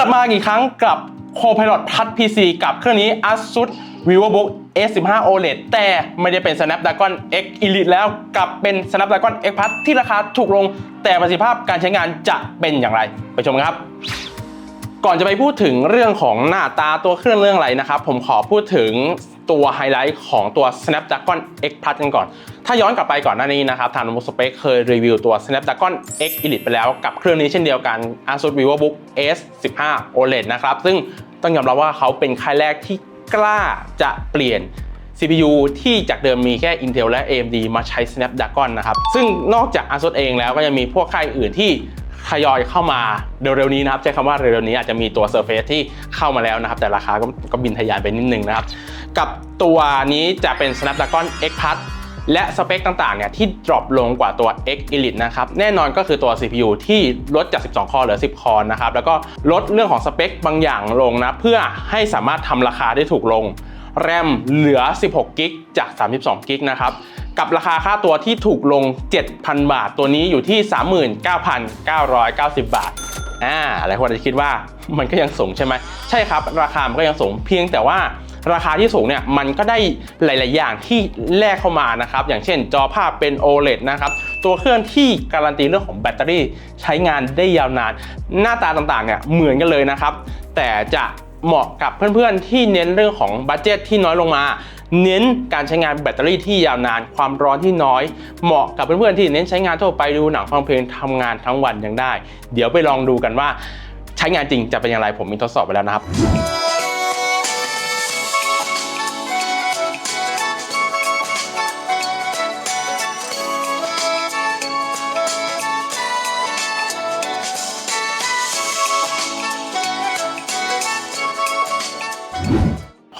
ลับมาอีกครั้งกับ Copilot Plus PC กับเครื่องนี้ ASUS VivoBook S15 OLED แต่ไม่ได้เป็น Snapdragon X Elite แล้วกลับเป็น Snapdragon X Plus ที่ราคาถูกลง แต่ประสิทธิภาพการใช้งานจะเป็นอย่างไร ไปชมกันครับ ก่อนจะไปพูดถึงเรื่องของหน้าตาตัวเครื่องเรื่องอะไรนะครับ ผมขอพูดถึง ตัวไฮไลท์ของตัว Snapdragon X Plus กันก่อน ถ้าย้อนกลับไปก่อนหน้านี้นะครับ ทางมุสเปคเคยรีวิวตัว Snapdragon X Elite ไปแล้วกับเครื่องนี้เช่นเดียวกัน ASUS VivoBook S15 OLED นะครับ ซึ่งต้องยอมรับว่าเขาเป็นค่ายแรกที่กล้าจะเปลี่ยน CPU ที่จากเดิมมีแค่ Intel และ AMD มาใช้ Snapdragon นะครับ ซึ่งนอกจาก ASUS เองแล้วก็ยังมีพวกค่ายอื่นที่ ทยอยเข้ามาเร็วๆนี้นะครับใช้คำว่าเร็วๆนี้อาจจะมีตัว Surface ที่เข้ามาแล้วนะครับ แต่ราคาก็ก็บินทะยานไปนิดนึงนะครับ กับตัวนี้จะเป็น Snapdragon X Plus และสเปคต่างๆเนี่ยที่ดรอปลงกว่าตัว X Elite นะครับแน่นอนก็คือตัว CPU ที่ลดจาก 12 คอเหลือ 10 คอนะครับแล้วก็ลดเรื่องของสเปคบางอย่างลงนะเพื่อให้สามารถทำราคาได้ถูกลง แรมเหลือ 16 กิกจาก 32 กิกนะครับ กับราคาค่าตัวที่ถูกลง 7,000 บาท ตัวนี้อยู่ที่ 39,990 บาทอ่าหลายคนอาจจะคิดว่ามันก็ยังสูงใช่ไหมใช่ครับ ราคามันก็ยังสูงเพียงแต่ว่าราคาที่สูงเนี่ยมันก็ได้หลาย ๆ อย่างที่แลกเข้ามานะครับ อย่างเช่นจอภาพเป็น OLED นะครับ ตัวเครื่องที่การันตีเรื่องของแบตเตอรี่ใช้งานได้ยาวนาน หน้าตาต่าง ๆ เนี่ยเหมือนกันเลยนะครับ แต่จะเหมาะกับเพื่อน ๆ ที่เน้นเรื่องของบัตเจตที่น้อยลงมา เน้นการใช้งานแบตเตอรี่ที่ยาวนานความร้อนที่น้อย เหมาะกับเพื่อนๆที่เน้นใช้งานทั่วไปดูหนังฟังเพลงทำงานทั้งวันยังได้ เดี๋ยวไปลองดูกันว่า ใช้งานจริงจะเป็นอย่างไรผมมีทดสอบไปแล้วนะครับ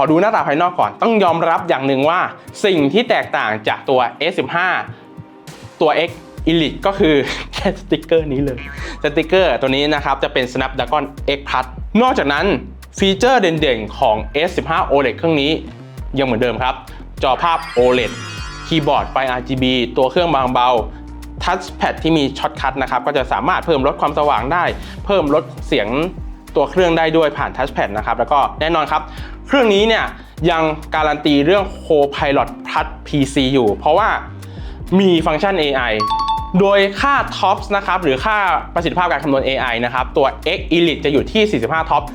ขอดูหน้าตาภายนอกก่อน ต้องยอมรับอย่างหนึ่งว่า สิ่งที่แตกต่างจากตัว S15 ตัว X Elite ก็คือแค่สติกเกอร์นี้เลย สติกเกอร์ตัวนี้นะครับ จะเป็น Snapdragon X Plus นอกจากนั้นฟีเจอร์เด่นๆของ S15 OLED เครื่องนี้ ยังเหมือนเดิมครับ จอภาพ OLED คีย์บอร์ดไฟ RGB ตัวเครื่องบางเบาทัชแพดที่มีช็อตคัทนะครับ ก็จะสามารถเพิ่มลดความสว่างได้ เพิ่มลดเสียงตัวเครื่องได้ด้วยผ่านทัชแพดนะครับ แล้วก็แน่นอนครับ เครื่องนี้เนี่ยยังการันตีเรื่อง Copilot Plus PC อยู่ เพราะว่ามีฟังก์ชัน AI โดยค่า TOPS นะครับหรือค่าประสิทธิภาพการคำนวณ AI นะครับ ตัว X Elite จะอยู่ที่ 45 TOPS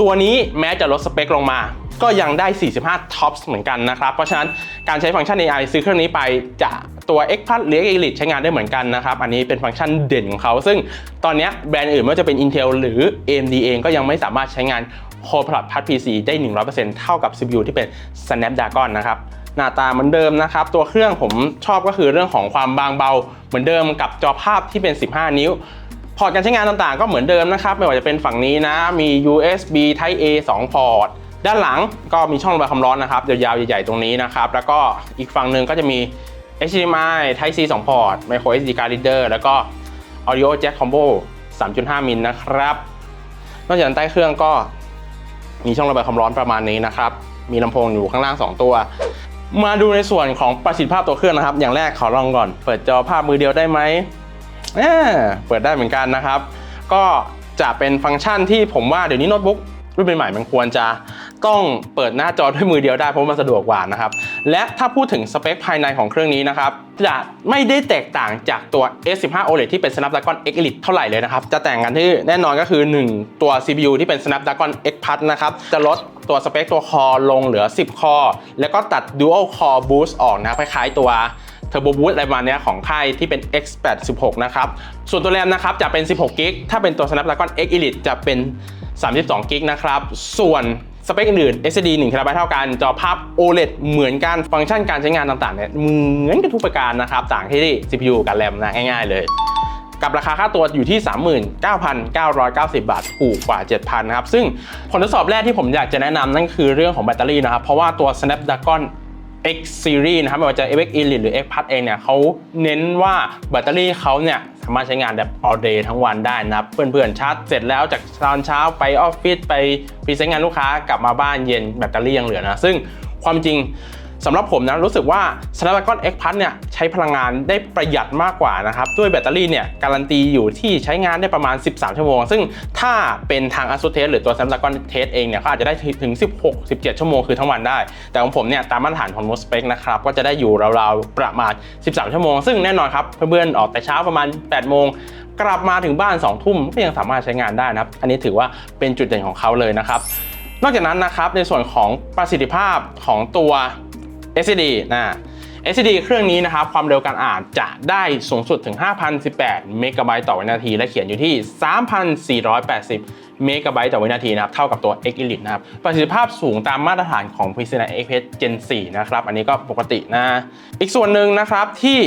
ตัวนี้แม้จะลดสเปคลงมา ก็ยังได้ 45 TOPS เหมือนกันนะครับ เพราะฉะนั้นการใช้ฟังก์ชัน AI ซื้อเครื่องนี้ไปจะตัว X Plus หรือ X Elite ใช้งานได้เหมือนกันนะครับ อันนี้เป็นฟังก์ชันเด่นของเขา ซึ่งตอนนี้แบรนด์อื่นไม่ว่าจะเป็น Intel หรือ AMD เองก็ยังไม่สามารถใช้งาน Copilot Plus PC ได้ 100%เท่ากับ CPU ที่เป็น Snapdragon นะครับหน้าตาเหมือนเดิมนะครับ ตัวเครื่องผมชอบก็คือเรื่องของความบางเบา เหมือนเดิมกับจอภาพที่เป็น 15 นิ้ว พอร์ตการใช้งานต่างๆ ก็เหมือนเดิมนะครับ ไม่ว่าจะเป็นฝั่งนี้นะ มี USB Type A 2 พอร์ต ด้านหลังก็มีช่องระบายความร้อนนะครับยาวๆใหญ่ๆตรงนี้นะครับ แล้วก็อีกฝั่งหนึ่งก็จะมี HDMI Type C 2 พอร์ต Micro SD card reader แล้วก็ Audio Jack Combo 3.5 มิลนะครับ นอกจากนั้นใต้เครื่องก็ มีช่องระบายความร้อนประมาณนี้นะครับ มีลำโพงอยู่ข้างล่าง 2 ตัว มาดูในส่วนของประสิทธิภาพตัวเครื่องนะครับ อย่างแรกขอลองก่อน เปิดจอภาพมือเดียวได้ไหมเออเปิดได้เหมือนกันนะครับ ก็จะเป็นฟังก์ชันที่ผมว่าเดี๋ยวนี้โน้ตบุ๊กรุ่นใหม่ๆมันควรจะ ต้องเปิดหน้าจอด้วยมือเดียวได้เพราะมันสะดวกกว่านะครับ และถ้าพูดถึงสเปคภายในของเครื่องนี้นะครับจะไม่ได้แตกต่างจากตัว S15 OLED ที่เป็น Snapdragon X Elite เท่าไหร่เลยนะครับ จะแต่งกันที่แน่นอนก็คือ 1 ตัว CPU ที่เป็น Snapdragon X Plus นะครับจะลดตัวสเปคตัวคอลงเหลือ 10 คอ แล้วก็ตัด Dual Core Boost ออกนะคล้ายๆตัว Turbo Boost อะไรประมาณนี้ของค่ายที่เป็น X86 นะครับ ส่วนตัวแรมนะครับจะเป็น 16กิกถ้าเป็นตัว Snapdragon X Elite จะเป็น 32กิกนะครับ ส่วน สเปคอื่น SSD 1 t b เท่ากัน จอภาพ OLED เหมือนกัน ฟังก์ชันการใช้งานต่างๆเนี่ยเหมือนกันทุกประการนะครับ ต่างที่ CPU กับแรมนะง่ายๆเลยกับราคาค่าตัวอยู่ที่ 39,990 บาท ถูกกว่า 7,000 นะครับ ซึ่งผลทดสอบแรกที่ผมอยากจะแนะนำนั่นคือเรื่องของแบตเตอรี่นะครับ เพราะว่าตัว Snapdragon X Series นะครับไม่ว่าจะ X Elite หรือ X Plus เองเนี่ยเขาเน้นว่าแบตเตอรี่เขาเนี่ย สามารถใช้งานแบบ all day ทั้งวันได้นะเพื่อนๆชาร์จเสร็จแล้วจากตอนเช้าไปออฟฟิศไปพรีเซนต์งานลูกค้ากลับมาบ้านเย็นแบตเตอรี่ยังเหลือนะ ซึ่งความจริง สำหรับผมนะรู้สึกว่า Snapdragon X Plus เนี่ยใช้พลังงานได้ประหยัดมากกว่านะครับ ด้วยแบตเตอรี่เนี่ยการันตีอยู่ที่ใช้งานได้ประมาณ 13 ชั่วโมง ซึ่งถ้าเป็นทาง ASUS Test หรือตัว Snapdragon Test เองเนี่ยเขาอาจจะได้ถึง 16 17 ชั่วโมงคือทั้งวันได้ แต่ของผมเนี่ยตามมาตรฐานของ Most Spec นะครับก็จะได้อยู่ราวๆประมาณ 13 ชั่วโมง ซึ่งแน่นอนครับเพื่อนๆออกแต่เช้าประมาณ 8 โมงกลับมาถึงบ้าน 2 ทุ่มก็ยังสามารถใช้งานได้นะครับ อันนี้ถือว่าเป็นจุดเด่นของเขาเลยนะครับ นอกจากนั้นนะครับในส่วนของประสิทธิภาพของตัว SSD นะ SSD เครื่องนี้นะครับความเร็วการอ่านจะได้สูงสุดถึง 5,018 เมกะไบต์ต่อวินาที และเขียนอยู่ที่ 3,480 เมกะไบต์ต่อวินาทีนะครับเท่ากับตัว X Elite นะครับประสิทธิภาพสูงตามมาตรฐานของ PCI Express Gen 4 นะครับ อันนี้ก็ปกตินะ อีกส่วนหนึ่งนะครับที่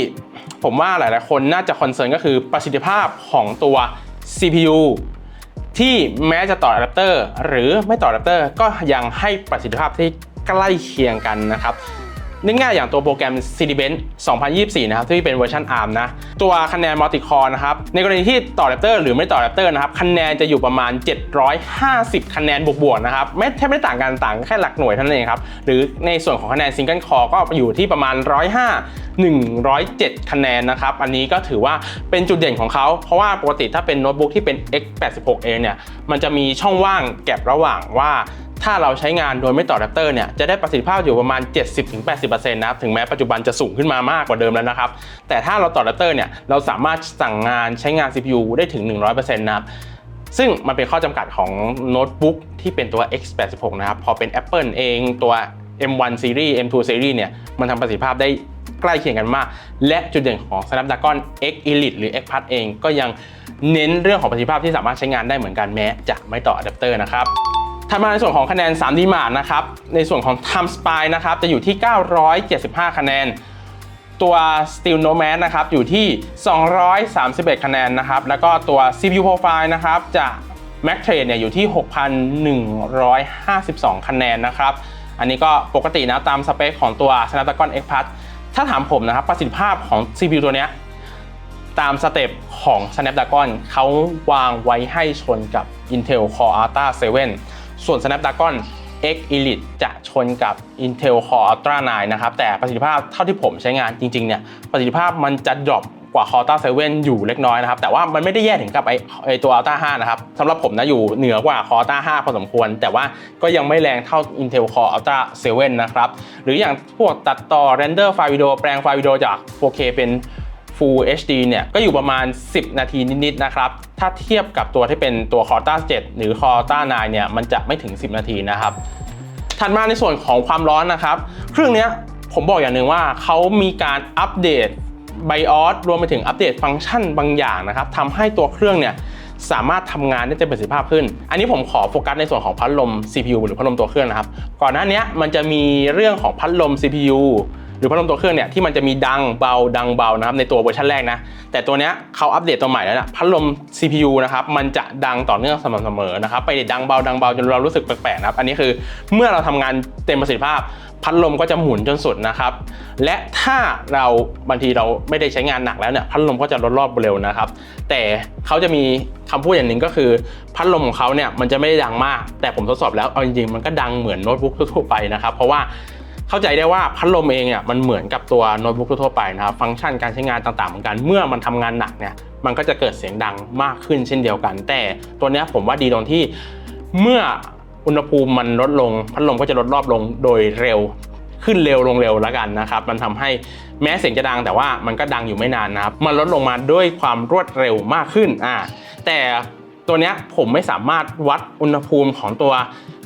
ผมว่าหลายๆ คนน่าจะคอนเซิร์นก็คือประสิทธิภาพของตัว CPU ที่แม้จะต่ออะแดปเตอร์หรือไม่ต่ออะแดปเตอร์ก็ยังให้ประสิทธิภาพที่ใกล้เคียงกันนะครับ นึกง่ายอย่างตัวโปรแกรม Cinebench 2024 นะครับ ที่เป็นเวอร์ชัน ARM นะ ตัวคะแนนมัลติคอร์นะครับ ในกรณีที่ต่อแดปเตอร์หรือไม่ต่อแดปเตอร์นะครับ คะแนนจะอยู่ประมาณ 750 คะแนนบวกๆนะครับไม่แทบไม่ต่างกันต่างแค่หลักหน่วยเท่านั้นเองครับ หรือในส่วนของคะแนนซิงเกิลคอร์ก็อยู่ที่ประมาณ 105 107 คะแนนนะครับ อันนี้ก็ถือว่าเป็นจุดเด่นของเขา เพราะว่าปกติถ้าเป็นโน้ตบุ๊กที่เป็น x86 เองเนี่ย มันจะมีช่องว่างแก็บระหว่างว่า ถ้าเราใช้งานโดยไม่ต่อแดปเตอร์เนี่ยจะได้ประสิทธิภาพอยู่ประมาณ 70-80%นะครับถึงแม้ปัจจุบันจะสูงขึ้นมามากกว่าเดิมแล้วนะครับ แต่ถ้าเราต่อแดปเตอร์เนี่ยเราสามารถสั่งงานใช้งาน CPU ได้ถึง 100%นะครับซึ่งมันเป็นข้อจำกัดของโน้ตบุ๊กที่เป็นตัว x86 นะครับ พอเป็น Apple เองตัว M1 Series M2 Series เนี่ย มันทำประสิทธิภาพได้ใกล้เคียงกันมาก และจุดเด่นของ Snapdragon X Elite หรือ X Plus เองก็ยังเน้นเรื่องของประสิทธิภาพที่สามารถใช้งานได้เหมือนกันแม้จะไม่ต่ออะแดปเตอร์นะครับ ถัดมาในส่วนของคะแนน 3D Mark นะครับ ในส่วนของ Time Spy นะครับ จะอยู่ที่ 975 คะแนน ตัว Steel Nomad นะครับ อยู่ที่ 231 คะแนนนะครับ แล้วก็ตัว CPU Profile นะครับ จะ Mac Trade เนี่ยอยู่ที่ 6,152 คะแนนนะครับ อันนี้ก็ปกตินะตามสเปคของตัว Snapdragon X Plus ถ้าถามผมนะครับ ประสิทธิภาพของ CPU ตัวเนี้ยตามสเต็ปของ Snapdragon เขาวางไว้ให้ชนกับ Intel Core Ultra 7 ส่วน Snapdragon X Elite จะชนกับ Intel Core Ultra 9 นะครับ แต่ประสิทธิภาพเท่าที่ผมใช้งานจริงๆเนี่ยประสิทธิภาพมันจะดรอปกว่า Core Ultra 7 อยู่เล็กน้อยนะครับ แต่ว่ามันไม่ได้แย่ถึงกับไอไอตัว Ultra 5 นะครับสำหรับผมนะอยู่เหนือกว่า Core Ultra 5 พอสมควร แต่ว่าก็ยังไม่แรงเท่า Intel Core Ultra 7 นะครับ หรืออย่างพวกตัดต่อ render ไฟล์วิดีโอแปลงไฟล์วิดีโอจาก 4K เป็น Full HD เนี่ยก็อยู่ประมาณ 10 นาทีนิดๆนะครับ ถ้าเทียบกับตัวที่เป็นตัว c o r t a 7 หรือ c o r t a 9 เนี่ยมันจะไม่ถึง 10 นาทีนะครับ ถัดมาในส่วนของความร้อนนะครับ เครื่องนี้ผมบอกอย่างหนึ่งว่าเขามีการอัปเดต BIOS รวมไปถึงอัปเดตฟังก์ชันบางอย่างนะครับทำให้ตัวเครื่องเนี่ยสามารถทำงานได้เต็มประสิทธิภาพขึ้น อันนี้ผมขอโฟกัสในส่วนของพัดลม CPU หรือพัดลมตัวเครื่องนะครับ ก่อนหน้านี้มันจะมีเรื่องของพัดลม CPU หรือพัดลมตัวเครื่องเนี่ยที่มันจะมีดังเบาดังเบานะครับในตัวเวอร์ชันแรกนะ แต่ตัวเนี้ยเขาอัปเดตตัวใหม่แล้วนะพัดลม CPU นะครับมันจะดังต่อเนื่องสม่ำเสมอนะครับไปดังเบาดังเบาจนเรารู้สึกแปลกๆนะครับอันนี้คือเมื่อเราทำงานเต็มประสิทธิภาพ พัดลมก็จะหมุนจนสุดนะครับและถ้าเราบางทีเราไม่ได้ใช้งานหนักแล้วเนี่ยพัดลมก็จะลดรอบเร็วนะครับแต่เขาจะมีคำพูดอย่างหนึ่งก็คือ พัดลมของเขาเนี่ยมันจะไม่ได้ดังมาก แต่ผมทดสอบแล้วเอาจริงๆมันก็ดังเหมือนโน้ตบุ๊กทั่วไปนะครับเพราะว่า เข้าใจได้ว่าพัดลมเองเนี่ยมันเหมือนกับตัวโน้ตบุ๊กทั่วไปนะครับฟังก์ชันการใช้งานต่างๆเหมือนกัน เมื่อมันทำงานหนักเนี่ยมันก็จะเกิดเสียงดังมากขึ้นเช่นเดียวกัน แต่ตัวนี้ผมว่าดีตรงที่เมื่ออุณหภูมิมันลดลง พัดลมก็จะลดรอบลงโดยเร็วขึ้นเร็วลงเร็วแล้วกันนะครับ มันทำให้แม้เสียงจะดังแต่ว่ามันก็ดังอยู่ไม่นานนะครับ มันลดลงมาด้วยความรวดเร็วมากขึ้นอ่าแต่ ตัวนี้ผมไม่สามารถวัดอุณหภูมิของตัว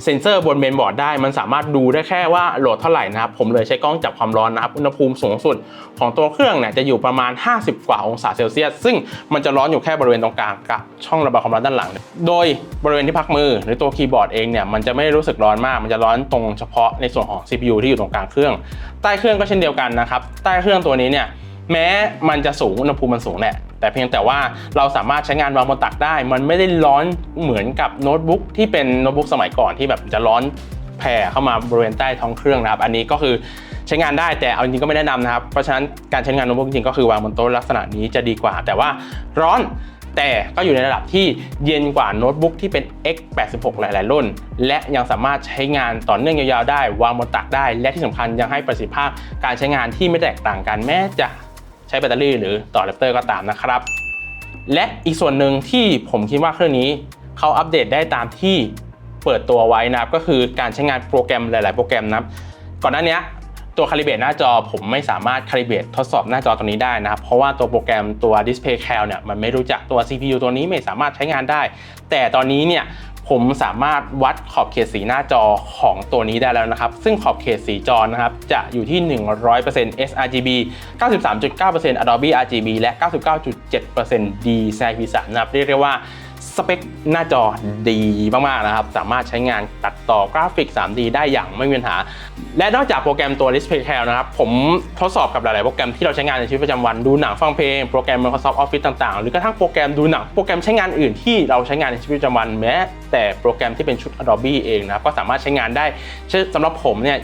เซ็นเซอร์บนเมนบอร์ดได้ มันสามารถดูได้แค่ว่าโหลดเท่าไหร่นะครับ ผมเลยใช้กล้องจับความร้อนนะครับ อุณหภูมิสูงสุดของตัวเครื่องเนี่ยจะอยู่ประมาณ 50 กว่าองศาเซลเซียส ซึ่งมันจะร้อนอยู่แค่บริเวณตรงกลางกับช่องระบายความร้อนด้านหลัง โดยบริเวณที่พักมือหรือตัวคีย์บอร์ดเองเนี่ยมันจะไม่รู้สึกร้อนมาก มันจะร้อนตรงเฉพาะในส่วนของ CPU ที่อยู่ตรงกลางเครื่อง ใต้เครื่องก็เช่นเดียวกันนะครับ ใต้เครื่องตัวนี้เนี่ยแม้มันจะสูงอุณหภูมิมันสูงแหละ แต่เพียงแต่ว่าเราสามารถใช้งานวางบนตักได้ มันไม่ได้ร้อนเหมือนกับโน้ตบุ๊กที่เป็นโน้ตบุ๊กสมัยก่อนที่แบบจะร้อนแผ่เข้ามาบริเวณใต้ท้องเครื่องนะครับ อันนี้ก็คือใช้งานได้แต่เอาจริงก็ไม่แนะนำนะครับ เพราะฉะนั้นการใช้งานโน้ตบุ๊กจริงก็คือวางบนโต๊ะลักษณะนี้จะดีกว่า แต่ว่าร้อนแต่ก็อยู่ในระดับที่เย็นกว่าโน้ตบุ๊กที่เป็น X86 หลาย ๆ รุ่น และยังสามารถใช้งานต่อเนื่องยาวๆได้ วางบนตักได้ และที่สำคัญยังให้ประสิทธิภาพการใช้งานที่ไม่แตกต่างกันแม้จะ ใช้แบตเตอรี่หรือต่อแรปเตอร์ก็ตามนะครับ และอีกส่วนหนึ่งที่ผมคิดว่าเครื่องนี้เขาอัปเดตได้ตามที่เปิดตัวไว้นะครับก็คือการใช้งานโปรแกรมหลาย ๆ โปรแกรมนะครับก่อนหน้านี้ตัวคาลิเบรตหน้าจอผมไม่สามารถคาลิเบรตทดสอบหน้าจอตัวนี้ได้นะครับ เพราะว่าตัวโปรแกรมตัว Display Cal เนี่ยมันไม่รู้จักตัว CPU ตัวนี้ไม่สามารถใช้งานได้ แต่ตอนนี้เนี่ย ผมสามารถวัดขอบเขตสีหน้าจอของตัวนี้ได้แล้วนะครับ ซึ่งขอบเขตสีจอนะครับจะอยู่ที่ 100% sRGB 93.9% Adobe RGB และ 99.7% DCI-P3 นะครับเรียกได้ว่า สเปคหน้าจอดีมาก ๆ นะครับ สามารถใช้งานตัดต่อกราฟิก 3D ได้อย่างไม่มีปัญหา และนอกจากโปรแกรมตัว Display Cal นะครับ ผมทดสอบกับหลาย ๆ โปรแกรมที่เราใช้งานในชีวิตประจำวัน ดูหนังฟังเพลง โปรแกรม Microsoft Office ต่าง ๆ หรือกระทั่งโปรแกรมดูหนัง โปรแกรมใช้งานอื่นที่เราใช้งานในชีวิตประจำวัน แม้ แต่โปรแกรมที่เป็นชุด Adobe เองนะครับ ก็สามารถใช้งานได้สำหรับผมเนี่ย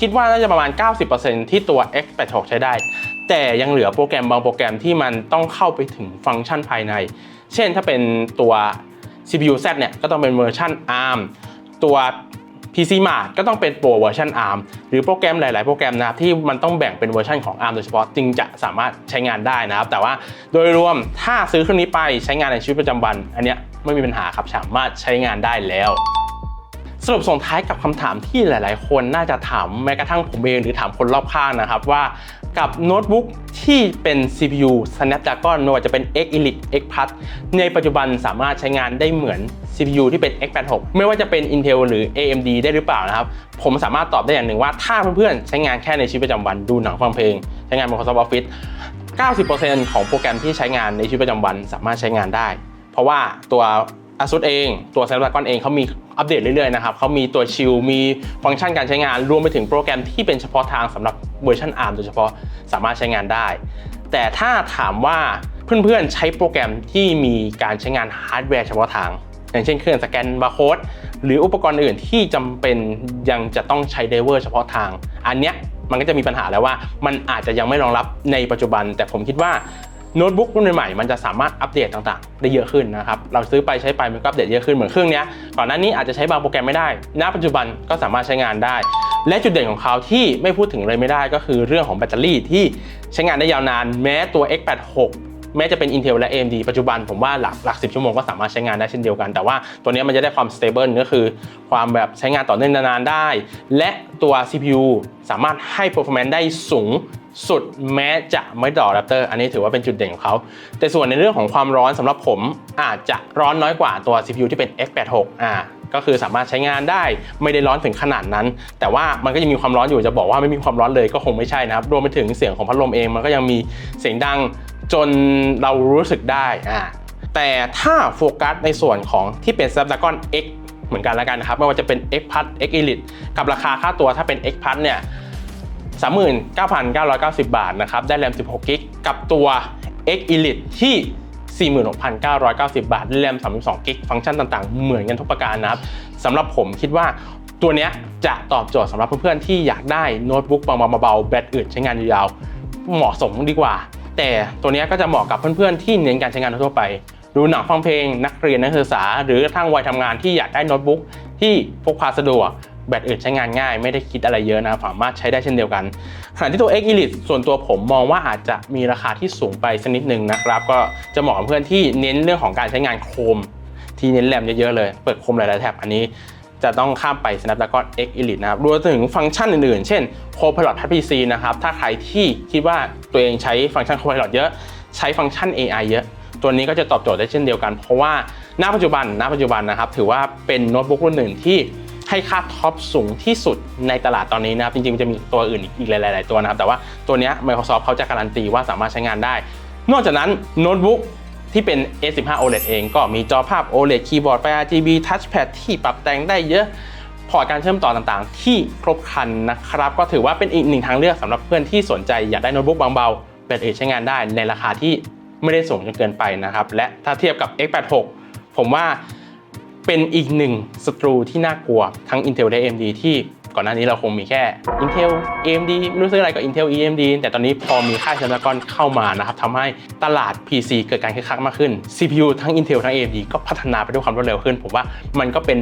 คิดว่าน่าจะประมาณ 90%ที่ตัว X86 ใช้ได้ แต่ยังเหลือโปรแกรมบางโปรแกรมที่มันต้องเข้าไปถึงฟังก์ชันภายใน เช่นถ้าเป็นตัว CPU Z เนี่ยก็ต้องเป็นเวอร์ชัน ARM ตัว PC Mart ก็ต้องเป็นโปรเวอร์ชัน ARM หรือโปรแกรมหลาย ๆ โปรแกรมนะครับที่มันต้องแบ่งเป็นเวอร์ชันของ ARM โดยเฉพาะจึงจะสามารถใช้งานได้นะครับ แต่ว่าโดยรวมถ้าซื้อเครื่องนี้ไปใช้งานในชีวิตประจำวัน อันเนี้ยไม่มีปัญหาครับสามารถใช้งานได้แล้ว สรุปส่งท้ายกับคำถามที่หลาย ๆ คนน่าจะถามแม้กระทั่งผมเองหรือถามคนรอบข้างนะครับว่ากับโน้ตบุ๊กที่เป็น CPU Snapdragon ไม่ว่าจะเป็น X Elite X Plus ในปัจจุบันสามารถใช้งานได้เหมือน CPU ที่เป็น X86 ไม่ว่าจะเป็น Intel หรือ AMD ได้หรือเปล่านะครับ ผมสามารถตอบได้อย่างหนึ่งว่าถ้าเพื่อน ๆ ใช้งานแค่ในชีวิตประจำวันดูหนังฟังเพลง ใช้งาน Microsoft Office 90%ของโปรแกรมที่ใช้งานในชีวิตประจำวัน สามารถใช้งานได้ เพราะว่าตัว ASUS เองตัว Snapdragon เองเขามีอัปเดตเรื่อยๆนะครับเขามีตัวชิลมีฟังก์ชันการใช้งานรวมไปถึงโปรแกรมที่เป็นเฉพาะทางสำหรับเวอร์ชัน ARM โดยเฉพาะสามารถใช้งานได้ แต่ถ้าถามว่าเพื่อนๆใช้โปรแกรมที่มีการใช้งานฮาร์ดแวร์เฉพาะทาง อย่างเช่นเครื่องสแกนบาร์โค้ดหรืออุปกรณ์อื่นที่จำเป็นยังจะต้องใช้ไดเวอร์เฉพาะทาง อันเนี้ยมันก็จะมีปัญหาแล้วว่า มันอาจจะยังไม่รองรับในปัจจุบัน แต่ผมคิดว่า โน้ตบุ๊กรุ่นใหม่ๆมันจะสามารถอัปเดตต่างๆ ได้เยอะขึ้นนะครับ เราซื้อไปใช้ไปมันก็อัปเดตเยอะขึ้นเหมือนเครื่องนี้ก่อนหน้านี้อาจจะใช้บางโปรแกรมไม่ได้ ณ ปัจจุบันก็สามารถใช้งานได้ และจุดเด่นของเขาที่ไม่พูดถึงเลยไม่ได้ก็คือเรื่องของแบตเตอรี่ที่ใช้งานได้ยาวนาน แม้ตัว X86 แม้จะเป็น Intel และ AMD ปัจจุบันผมว่าหลักหลัก10ชั่วโมงก็สามารถใช้งานได้เช่นเดียวกัน แต่ว่าตัวนี้มันจะได้ความ stable ก็คือ ความแบบใช้งานต่อเนื่องนานๆได้ และตัว CPU สามารถให้ performance ได้สูงสุดแม้จะไม่ต่อแรปเตอร์อันนี้ถือว่าเป็นจุดเด่นของเขา แต่ส่วนในเรื่องของความร้อนสำหรับผมอาจจะร้อนน้อยกว่าตัว CPU ที่เป็น X86 อ่าก็คือสามารถใช้งานได้ไม่ได้ร้อนถึงขนาดนั้น แต่ว่ามันก็ยังมีความร้อนอยู่จะบอกว่าไม่มีความร้อนเลยก็คงไม่ใช่นะครับ รวมไปถึงเสียงของพัดลมเองมันก็ยังมีเสียงดัง จนเรารู้สึกได้อ่าแต่ถ้าโฟกัสในส่วนของที่เป็น Snapdragon X เหมือนกันแล้วกันนะครับ ไม่ว่าจะเป็น X Plus X Elite กับราคาค่าตัวถ้าเป็น X Plus เนี่ย39,990 บาทนะครับ ได้แรม 16 กิก กับตัว X Elite ที่ 46,990 บาท ได้แรม 32 กิก ฟังก์ชันต่างๆ เหมือนกันทุกประการนะครับสำหรับผมคิดว่าตัวเนี้ยจะตอบโจทย์สำหรับเพื่อนๆ ที่อยากได้โน้ตบุ๊กเบาๆแบตอึดใช้งานยาวๆเหมาะสมดีกว่า แต่ตัวนี้ก็จะเหมาะกับเพื่อนๆที่เน้นการใช้งานทั่วไป ดูหนังฟังเพลงนักเรียนนักศึกษา หรือกระทั่งวัยทำงานที่อยากได้โน้ตบุ๊กที่พกพาสะดวกแบตอึดใช้งานง่ายไม่ได้คิดอะไรเยอะนะสามารถใช้ได้เช่นเดียวกันขณะที่ตัว X Elite ส่วนตัวผมมองว่าอาจจะมีราคาที่สูงไปสักนิดนึงนะครับ ก็จะเหมาะกับเพื่อนที่เน้นเรื่องของการใช้งานโคม ที่เน้นแรมเยอะๆเลย เปิดโคมหลายๆแท็บอันนี้ จะต้องข้ามไป Snapdragon X Elite นะครับรวมถึงฟังก์ชันอื่นๆ เช่น Copilot HPC นะครับ ถ้าใครที่คิดว่าตัวเองใช้ฟังก์ชัน Copilot เยอะ ใช้ฟังก์ชัน AI เยอะ ตัวนี้ก็จะตอบโจทย์ได้เช่นเดียวกัน เพราะว่าณปัจจุบันณปัจจุบันนะครับ ถือว่าเป็นโน้ตบุ๊กรุ่นหนึ่งที่ให้ค่าท็อปสูงที่สุดในตลาดตอนนี้นะครับ จริงๆ จะมีตัวอื่นอีกหลาย ๆ ตัวนะครับ แต่ว่าตัวนี้ Microsoft เขาจะการันตีว่าสามารถใช้งานได้ นอกจากนั้นโน้ตบุ๊ก ที่เป็น A15 OLED เองก็มีจอภาพ OLED คีย์บอร์ดไฟ RGB Touchpad ที่ปรับแต่งได้เยอะ พอร์ตการเชื่อมต่อต่างๆ ที่ครบครันนะครับ ก็ถือว่าเป็นอีกหนึ่งทางเลือกสำหรับเพื่อนที่สนใจอยากได้โน้ตบุ๊กเบาๆแบตเอกใช้งานได้ในราคาที่ไม่ได้สูงจนเกินไปนะครับ และถ้าเทียบกับ X86 ผมว่าเป็นอีกหนึ่งศัตรูที่น่ากลัวทั้ง Intel และ AMD ที่ ก่อนก่อนหน้านี้เราคงมีแค่ Intel AMD ไม่รู้ซื้ออะไรก็ Intel AMD แต่ตอนนี้พอมีค่าย Snapdragon เข้ามานะครับทำให้ตลาด PC เกิดการคึกคักมากขึ้น CPU ทั้ง Intel ทั้ง AMD ก็พัฒนาไปด้วยความรวดเร็วขึ้น ผมว่ามันก็เป็น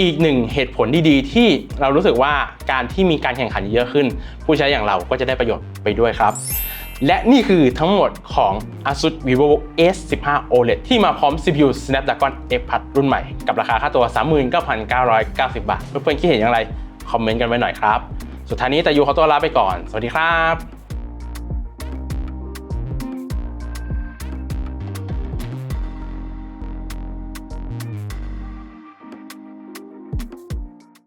อีกหนึ่งเหตุผลที่ดีที่เรารู้สึกว่าการที่มีการแข่งขันเยอะขึ้น ผู้ใช้อย่างเราก็จะได้ประโยชน์ไปด้วยครับและนี่คือทั้งหมดของ ASUS Vivo S15 OLED ที่มาพร้อม CPU Snapdragon X Plus รุ่นใหม่ กับราคาค่าตัว 39,990 บาท เพื่อนๆคิดเห็นอย่างไร คอมเมนต์กันไว้หน่อยครับ สุดท้ายนี้แต่ยูขอตัวลาไปก่อน สวัสดีครับ